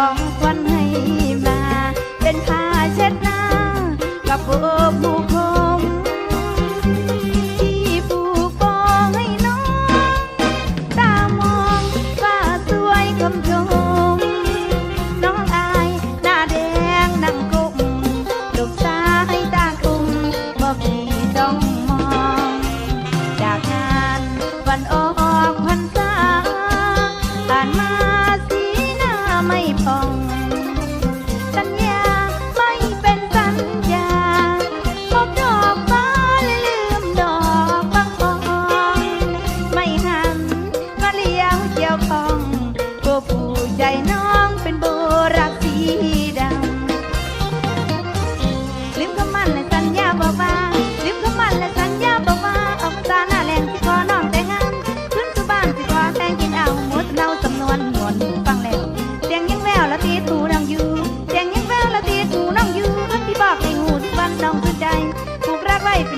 ของควัน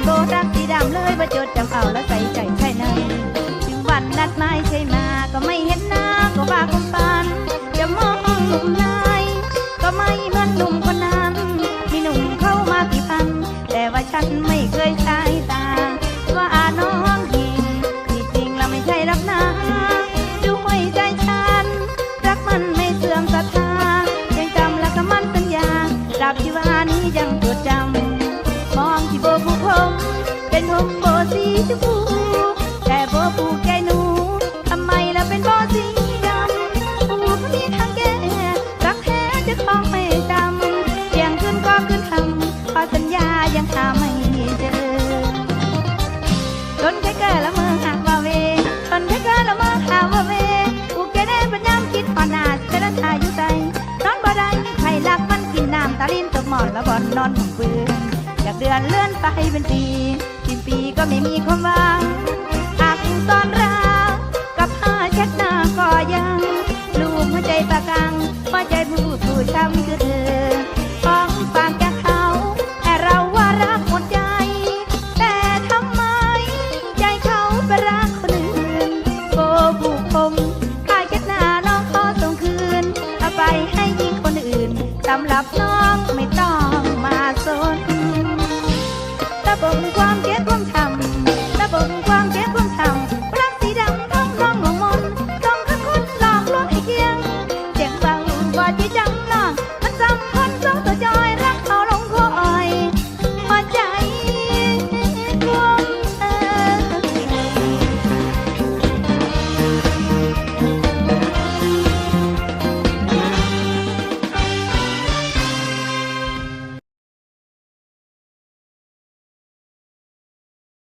โบรักสีดำเลยว่าจดจำเอาแล้วใส่ใจใช่ไหมถึงวันนัดหมายใช่มาก็ไม่เห็นหน้าก็ว่าคงปันจะมองมุมไหนก็ไม่ เป็นผมโบสีชมพูแต่โบผูแกหนูทำไมล่ะเป็นโบสีดำผูกมีทางแกรักแท้จะคล้องไม่จำเสียงขึ้นก็ขึ้นคำขอสัญญายังหาไม่เจอต้นแค่เกิดละเมืองหาว่าเวต้นแค่เกิดละเมืองหาว่าเวอุกแกได้ปัญญามคิดพอนาจะรัชาอยู่ใจนอนบ่ได้ใครรักมันกินน้ำตาลินตกหมอนแล้วบ่นอนของเปลือนอยากเดือนเลื่อนไปเป็นปี สีก็ไม่มีความหวังหากตอนรักกับผ้าเช็ดหน้าก็ยังลูกหัวใจปากกังหัวใจผู้ผู้ช้ำคือเธอของฝากจากเขาแต่เราว่ารักหมดใจ แต่ทำไม ใจเขาไปรักคนอื่นโบบุกผมผ้าเช็ดหน้าน้องขอส่งคืนเอาไปให้ยิงคนอื่นสำหรับน้อง 风光。